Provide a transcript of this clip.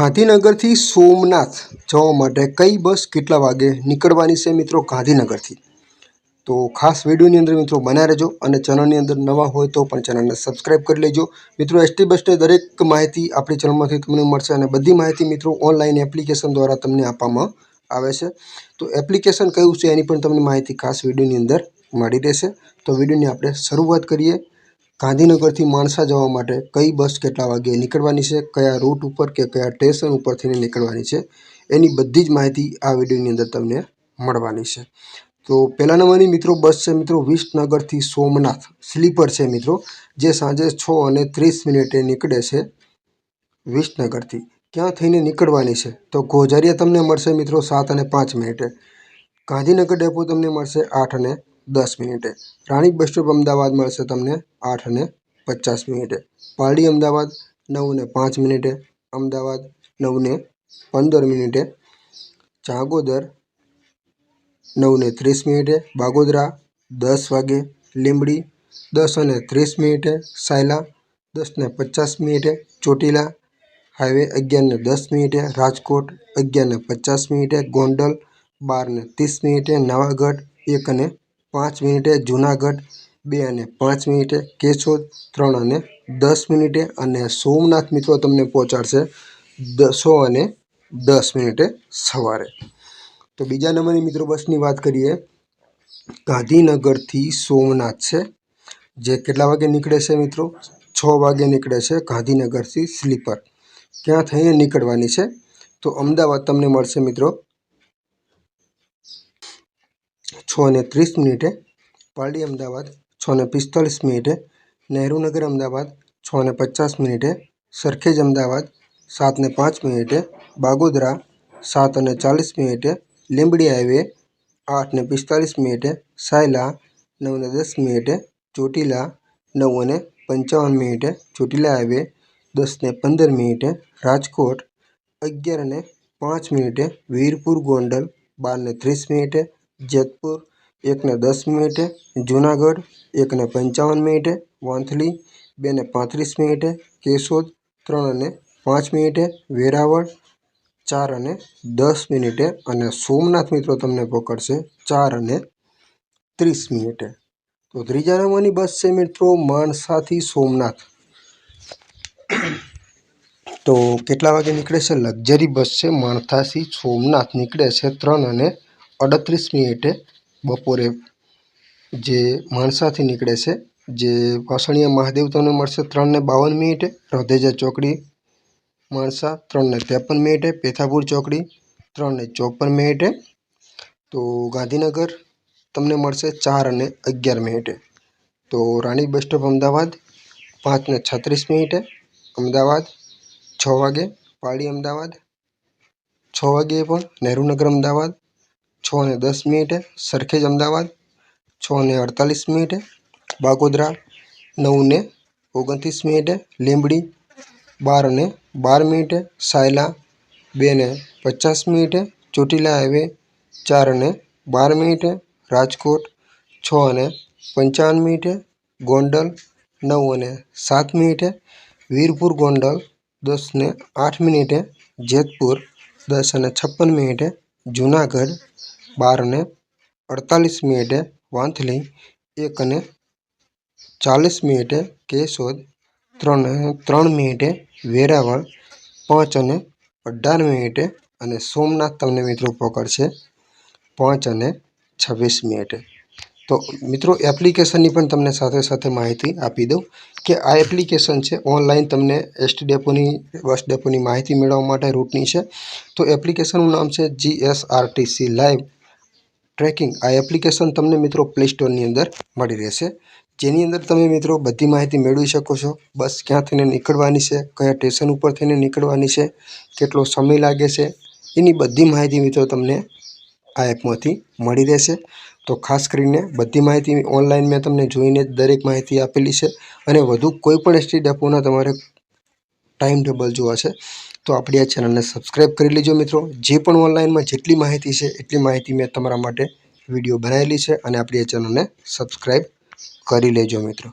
ગાંધીનગરથી સોમનાથ જવા માટે કઈ બસ કેટલા વાગે નીકળવાની છે મિત્રો ગાંધીનગરથી? તો ખાસ વિડીયોની અંદર મિત્રો બનાવી રહેજો અને ચેનલની અંદર નવા હોય તો પણ ચેનલને સબસ્ક્રાઈબ કરી લેજો. મિત્રો એસટી બસની દરેક માહિતી આપણી ચેનલમાંથી તમને મળશે અને બધી માહિતી મિત્રો ઓનલાઈન એપ્લિકેશન દ્વારા તમને આપવામાં આવે છે. તો એપ્લિકેશન કયું છે એની પણ તમને માહિતી ખાસ વિડીયોની અંદર મળી રહેશે. તો વિડીયોની આપણે શરૂઆત કરીએ. ગાંધીનગરથી માણસા જવા માટે કઈ બસ કેટલા વાગે નીકળવાની છે, કયા રૂટ ઉપર કે કયા સ્ટેશન ઉપર થઈને નીકળવાની છે, એની બધી જ માહિતી આ વિડીયોની અંદર તમને મળવાની છે. તો પહેલા નંબરની મિત્રો બસ છે મિત્રો વિસનગરથી સોમનાથ, સ્લીપર છે મિત્રો, જે સાંજે છ અને ત્રીસ મિનિટે નીકળે છે વિસનગરથી. ક્યાં થઈને નીકળવાની છે, તો ગોઝારિયા તમને મળશે મિત્રો સાત અને પાંચ મિનિટે. ગાંધીનગર ડેપો તમને મળશે આઠ અને દસ મિનિટે રાણીપ બસ સ્ટોપ અમદાવાદ મળશે તમને આઠ અને પચાસ મિનિટે પાલડી અમદાવાદ નવ ને પાંચ મિનિટે અમદાવાદ નવ ને પંદર મિનિટે ચાંગોદર નવ ને ત્રીસ મિનિટે બાગોદરા દસ વાગે લીંબડી દસ અને ત્રીસ મિનિટે સાયલા દસ ને પચાસ મિનિટે ચોટીલા હાઈવે અગિયાર ને દસ મિનિટે રાજકોટ અગિયાર ને પચાસ મિનિટે ગોંડલ બાર ને ત્રીસ મિનિટે નવાગઢ એક અને પાંચ મિનિટે જુનાગઢ, બે અને પાંચ મિનિટે કેશોદ, ત્રણ અને દસ મિનિટે અને સોમનાથ મિત્રો તમને પહોંચાડશે દસો અને દસ મિનિટે સવારે. તો બીજા નંબરની મિત્રો બસની વાત કરીએ, ગાંધીનગરથી સોમનાથ છે. જે કેટલા વાગે નીકળે છે મિત્રો? છ વાગે નીકળે છે ગાંધીનગરથી સ્લીપર. ક્યાં થઈને નીકળવાની છે? તો અમદાવાદ તમને મળશે મિત્રો છ ને ત્રીસ મિનિટે, પારડી અમદાવાદ છ ને પિસ્તાલીસ મિનિટે નહેરુનગર અમદાવાદ છ ને પચાસ મિનિટે, સરખેજ અમદાવાદ સાત ને પાંચ મિનિટે, બાગોદરા સાત અને ચાલીસ મિનિટે, લીંબડી હાઈવે આઠ ને પિસ્તાલીસ મિનિટે, સાયલા નવ ને દસ મિનિટે, ચોટીલા નવ અને પંચાવન મિનિટે, ચોટીલા હાઈવે દસ ને પંદર મિનિટે, રાજકોટ અગિયાર અને પાંચ મિનિટે, વીરપુર ગોંડલ બાર ને ત્રીસ મિનિટે જેતપુર, એકને દસ મિનિટે જુનાગઢ, એકને પંચાવન મિનિટે વાંથલી બે ને પાંત્રીસ મિનિટે કેશોદ ત્રણ અને પાંચ મિનિટે વેરાવળ ચાર અને દસ મિનિટે અને સોમનાથ મિત્રો તમને પકડશે ચાર અને ત્રીસ મિનિટે. તો ત્રીજા નંબરની બસ છે મિત્રો માણસાથી સોમનાથ. તો કેટલા વાગે નીકળે છે? લક્ઝરી બસ છે માણસાથી સોમનાથ નીકળે છે ત્રણ અને અડત્રીસ મિનિટે બપોરે જે માણસાથી નીકળે છે, જે વાસણીયા મહાદેવ તમને મળશે ત્રણ ને બાવન મિનિટે રધેજા ચોકડી માણસા ત્રણને ત્રેપન મિનિટે પેથાપુર ચોકડી ત્રણને ચોપન મિનિટે તો ગાંધીનગર તમને મળશે ચાર અને અગિયાર મિનિટે તો રાણી બસ સ્ટોપ અમદાવાદ પાંચ ને છત્રીસ મિનિટે અમદાવાદ છ વાગે પાડી અમદાવાદ, છ વાગ્યે પણ નહેરુનગર અમદાવાદ છ ને દસ મિનિટે, સરખેજ અમદાવાદ, છ ને અડતાલીસ મિનિટે, બાગોદરા, નવ ને ઓગણત્રીસ મિનિટે, લીંબડી, બાર ને બાર મિનિટે, સાયલા, બે ને પચાસ મિનિટે, ચોટીલા હાઈવે, ચાર ને બાર મિનિટે, રાજકોટ, છ અને પંચાવન મિનિટે, ગોંડલ, નવ અને સાત મિનિટે, વીરપુર, ગોંડલ, દસ ને આઠ મિનિટે, જેતપુર, દસ અને છપ્પન મિનિટે, જુનાગઢ બાર અને અડતાલીસ મિનિટે વાંથલી એક અને ચાલીસ મિનિટે કેશોદ ત્રણ ત્રણ મિનિટે વેરાવળ પાંચ અને અઢાર મિનિટે અને સોમનાથ તમને મિત્રો પકડશે પાંચ અને છવ્વીસ મિનિટે. તો મિત્રો એપ્લિકેશનની પણ તમને સાથે સાથે માહિતી આપી દઉં કે આ એપ્લિકેશન છે, ઓનલાઈન તમને એસટી ડેપોની, બસ ડેપોની માહિતી મેળવવા માટે રૂટની છે. તો એપ્લિકેશનનું નામ છે જીએસઆરટીસી લાઈવ. ટ્રેકિંગ આ એપ્લિકેશન તમને મિત્રો પ્લે સ્ટોરની અંદર મળી રહેશે. જેની અંદર તમે મિત્રો બધી માહિતી મેળવી શકો છો. બસ ક્યાં થઈને નીકળવાની છે, કયા સ્ટેશન ઉપર થઈને નીકળવાની છે, કેટલો સમય લાગે છે, એની બધી માહિતી મિત્રો તમને આ એપમાંથી મળી રહેશે. તો ખાસ કરીને બધી માહિતી ઓનલાઈન મેં તમને જોઈને દરેક માહિતી આપેલી છે. અને વધુ કોઈ પણ ડેપોના તમારે ટાઈમ ટેબલ જોવા છે. તો આપણી આ ચેનલને સબસ્ક્રાઈબ કરી લેજો મિત્રો. જે પણ ઓનલાઈનમાં જેટલી માહિતી છે, એટલી માહિતી મેં તમારા માટે વીડિયો બનાવેલી છે અને આપણી આ ચેનલને સબસ્ક્રાઈબ કરી લેજો મિત્રો.